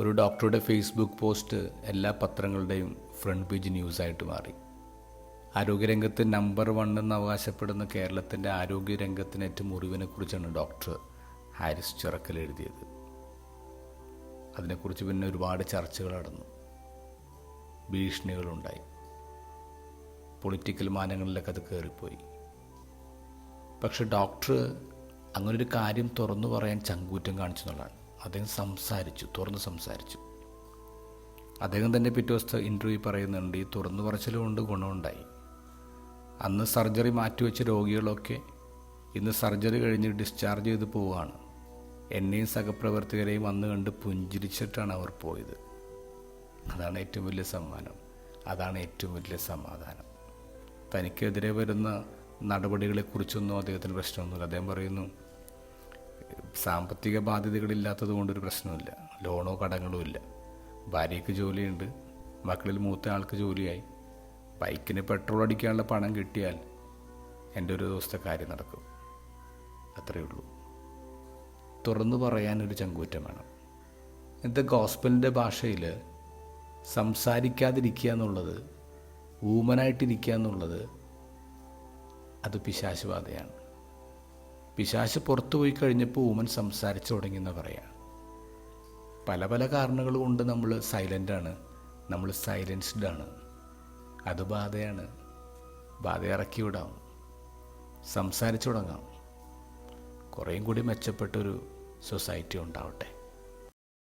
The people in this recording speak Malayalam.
ഒരു ഡോക്ടറുടെ ഫേസ്ബുക്ക് പോസ്റ്റ് എല്ലാ പത്രങ്ങളുടെയും ഫ്രണ്ട് പേജ് ന്യൂസായിട്ട് മാറി. ആരോഗ്യരംഗത്ത് നമ്പർ വൺ എന്ന് അവകാശപ്പെടുന്ന കേരളത്തിന്റെ ആരോഗ്യരംഗത്തിനേറ്റ മുറിവിനെക്കുറിച്ചാണ് ഡോക്ടർ ഹാരിസ് ചിറക്കൽ എഴുതിയത്. അതിനെക്കുറിച്ച് പിന്നെ ഒരുപാട് ചർച്ചകൾ നടന്നു. ഭീഷണികളുണ്ടായി. പൊളിറ്റിക്കൽ മാനങ്ങളിലൊക്കെ അത് കയറിപ്പോയി പക്ഷെ ഡോക്ടർ അങ്ങനൊരു കാര്യം തുറന്നു പറയാൻ ചങ്കൂറ്റം കാണിച്ചു എന്നുള്ളതാണ് അദ്ദേഹം സംസാരിച്ചു തുറന്ന് സംസാരിച്ചു. അദ്ദേഹം തന്നെ പിറ്റേ ഇന്റർവ്യൂ പറയുന്നുണ്ട് ഈ തുറന്നു പറച്ചിലുകൊണ്ട് ഗുണമുണ്ടായി അന്ന് സർജറി മാറ്റിവെച്ച രോഗികളൊക്കെ ഇന്ന് സർജറി കഴിഞ്ഞ് ഡിസ്ചാർജ് ചെയ്ത് പോവുകയാണ്. എന്നെയും സഹപ്രവർത്തകരെയും അന്ന് കണ്ട് പുഞ്ചിരിച്ചിട്ടാണ് അവർ പോയത്. അതാണ് ഏറ്റവും വലിയ സമ്മാനം. അതാണ് ഏറ്റവും വലിയ സമാധാനം. തനിക്കെതിരെ വരുന്ന നടപടികളെക്കുറിച്ചൊന്നും അദ്ദേഹത്തിന് പ്രശ്നമൊന്നുമില്ല. അദ്ദേഹം പറയുന്നു സാമ്പത്തിക ബാധ്യതകളില്ലാത്തത് കൊണ്ടൊരു പ്രശ്നമില്ല ലോണോ കടങ്ങളോ ഇല്ല. ഭാര്യയ്ക്ക് ജോലിയുണ്ട്. മക്കളിൽ മൂത്ത ആൾക്ക് ജോലിയായി. ബൈക്കിന് പെട്രോൾ അടിക്കാനുള്ള പണം കിട്ടിയാൽ എന്റെ ഒരു ദിവസത്തെ കാര്യം നടക്കും. അത്രയേ ഉള്ളൂ. തുറന്നു പറയാൻ ഒരു ചങ്കൂറ്റം വേണം. ഇന്നത്തെ ഗോസ്പലിന്റെ ഭാഷയിൽ സംസാരിക്കാതിരിക്കുക എന്നുള്ളത് ഊമനായിട്ടിരിക്കുക എന്നുള്ളത് അത് പിശാശുബാധയാണ്. പിശാശ് പുറത്തു പോയി കഴിഞ്ഞപ്പോൾ ഊമൻ സംസാരിച്ചു തുടങ്ങിയെന്ന് പറയാം. പല പല കാരണങ്ങൾ കൊണ്ട് നമ്മൾ സൈലന്റാണ് നമ്മൾ സൈലൻസ്ഡ് ആണ്. അത് ബാധയാണ്. ബാധ ഇറക്കി വിടാം. സംസാരിച്ചു തുടങ്ങാം. കുറേയും കൂടി മെച്ചപ്പെട്ടൊരു സൊസൈറ്റി ഉണ്ടാവട്ടെ.